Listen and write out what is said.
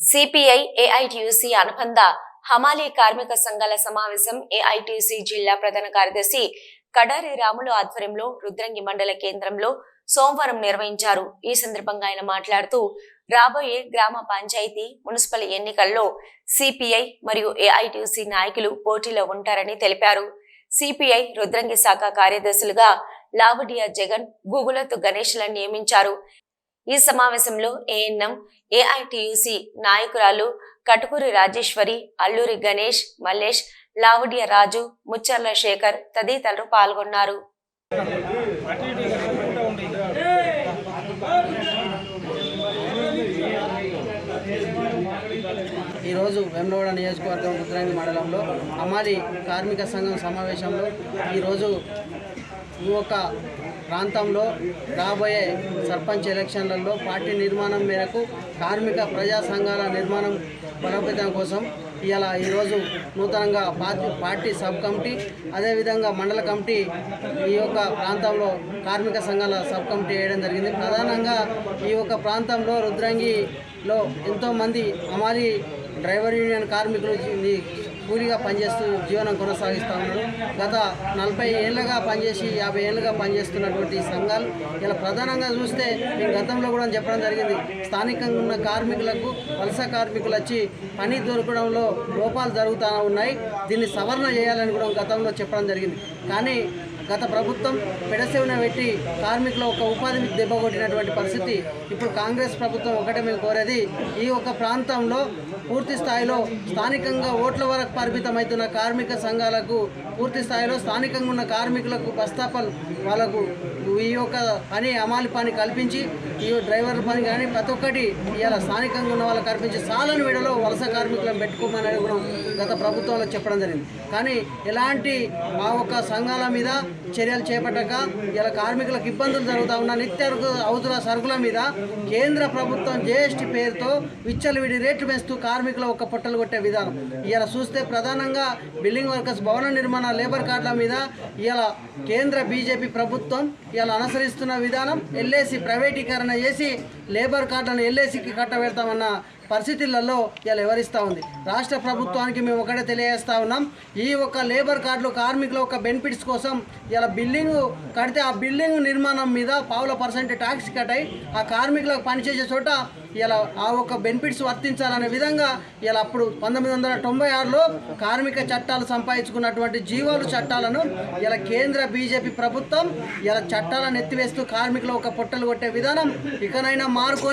CPI AITUC అనుబంధ హమాలీ కార్మిక సంఘాల సమావేశం ఏఐటియుసి జిల్లా ప్రధాన కార్యదర్శి కడారి రాములు ఆధ్వర్యంలో రుద్రంగి మండల కేంద్రంలో సోమవారం నిర్వహించారు. ఈ సందర్భంగా ఆయన మాట్లాడుతూ రాబోయే గ్రామ పంచాయతీ మున్సిపల్ ఎన్నికల్లో సిపిఐ మరియు ఏఐటియుసి నాయకులు పోటీలో ఉంటారని తెలిపారు. సిపిఐ రుద్రంగి శాఖ కార్యదర్శులుగా లావడియా జగన్ గూగులతు గణేష్లను నియమించారు. ఈ సమావేశంలో ఏఎన్ఎం ఏఐటియుసి నాయకురాలు కటుకూరి రాజేశ్వరి అల్లూరి గణేష్ మల్లేష్ లావుడియ రాజు ముచ్చర్ల శేఖర్ తదితరులు పాల్గొన్నారు. ఈరోజు వెమ్లవాడ నియోజకవర్గం రుద్రంగి మండలంలో అమాలి కార్మిక సంఘం సమావేశంలో ఈరోజు ఈ యొక్క ప్రాంతంలో రాబోయే సర్పంచ్ ఎలక్షన్లలో పార్టీ నిర్మాణం మేరకు కార్మిక ప్రజా సంఘాల నిర్మాణం బలోపేతం కోసం ఇలా ఈరోజు నూతనంగా పార్టీ పార్టీ సబ్ కమిటీ అదేవిధంగా మండల కమిటీ ఈ యొక్క ప్రాంతంలో కార్మిక సంఘాల సబ్ కమిటీ వేయడం జరిగింది. ప్రధానంగా ఈ యొక్క ప్రాంతంలో రుద్రంగిలో ఎంతోమంది అమాలి డ్రైవర్ యూనియన్ కార్మికులు కూలీగా పనిచేస్తూ జీవనం కొనసాగిస్తూ ఉన్నారు. గత నలభై ఏళ్ళగా పనిచేసి యాభై ఏళ్ళుగా పనిచేస్తున్నటువంటి సంఘాలు ఇలా ప్రధానంగా చూస్తే మేము గతంలో కూడా చెప్పడం జరిగింది. స్థానికంగా ఉన్న కార్మికులకు వలస కార్మికులు వచ్చి పని దొరకడంలో లోపాలు జరుగుతూ ఉన్నాయి. దీన్ని సవరణ చేయాలని కూడా గతంలో చెప్పడం జరిగింది. కానీ గత ప్రభుత్వం పెడసేవన పెట్టి కార్మికుల ఒక ఉపాధిని దెబ్బకొట్టినటువంటి పరిస్థితి ఇప్పుడు కాంగ్రెస్ ప్రభుత్వం ఒకటే మేము కోరేది. ఈ యొక్క ప్రాంతంలో పూర్తి స్థాయిలో స్థానికంగా ఓట్ల వరకు పరిమితమవుతున్న కార్మిక సంఘాలకు పూర్తి స్థాయిలో స్థానికంగా ఉన్న కార్మికులకు బస్తాపల్ వాళ్ళకు ఈ యొక్క పని అమాలి పని కల్పించి ఈ డ్రైవర్ పని కానీ ప్రతి ఒక్కటి ఇవాళ స్థానికంగా ఉన్న వాళ్ళకి కల్పించి సాలని వీడలో వలస కార్మికులను పెట్టుకోమని కూడా గత ప్రభుత్వంలో చెప్పడం జరిగింది. కానీ ఎలాంటి మా ఒక్క సంఘాల మీద చర్యలు చేపట్టక ఇలా కార్మికులకు ఇబ్బందులు జరుగుతూ ఉన్న నిత్య అవుతున్న సరుకుల మీద కేంద్ర ప్రభుత్వం జిఎస్టీ పేరుతో విచ్చలవిడి రేట్లు పెంచుతూ కార్మికుల ఒక పొట్టలు కొట్టే విధానం. ఇలా చూస్తే ప్రధానంగా బిల్డింగ్ వర్కర్స్ భవన నిర్మాణ లేబర్ కార్డుల మీద ఇలా కేంద్ర బీజేపీ ప్రభుత్వం ఇలా అనుసరిస్తున్న విధానం ఎల్ఏసి ప్రైవేటీకరణ చేసి లేబర్ కార్డులను ఎల్ఏసికి కట్టబెడతామన్న పరిస్థితులలో ఇలా వివరిస్తూ ఉంది? రాష్ట్ర ప్రభుత్వానికి మేము ఒకటే తెలియజేస్తా ఉన్నాం. ఈ ఒక్క లేబర్ కార్డులు కార్మికుల ఒక బెనిఫిట్స్ కోసం ఇలా బిల్డింగ్ కడితే ఆ బిల్డింగ్ నిర్మాణం మీద పావుల పర్సెంట్ ట్యాక్స్ కట్ అయి ఆ కార్మికులకు పనిచేసే చోట ఇలా ఆ ఒక్క బెనిఫిట్స్ వర్తించాలనే విధంగా ఇలా అప్పుడు పంతొమ్మిది వందల తొంభై ఆరులో కార్మిక చట్టాలు సంపాదించుకున్నటువంటి జీవాలు చట్టాలను ఇలా కేంద్ర బీజేపీ ప్రభుత్వం ఇలా చట్టాలను ఎత్తివేస్తూ కార్మికులు ఒక పొట్టలు కొట్టే విధానం ఇకనైనా మారుకొని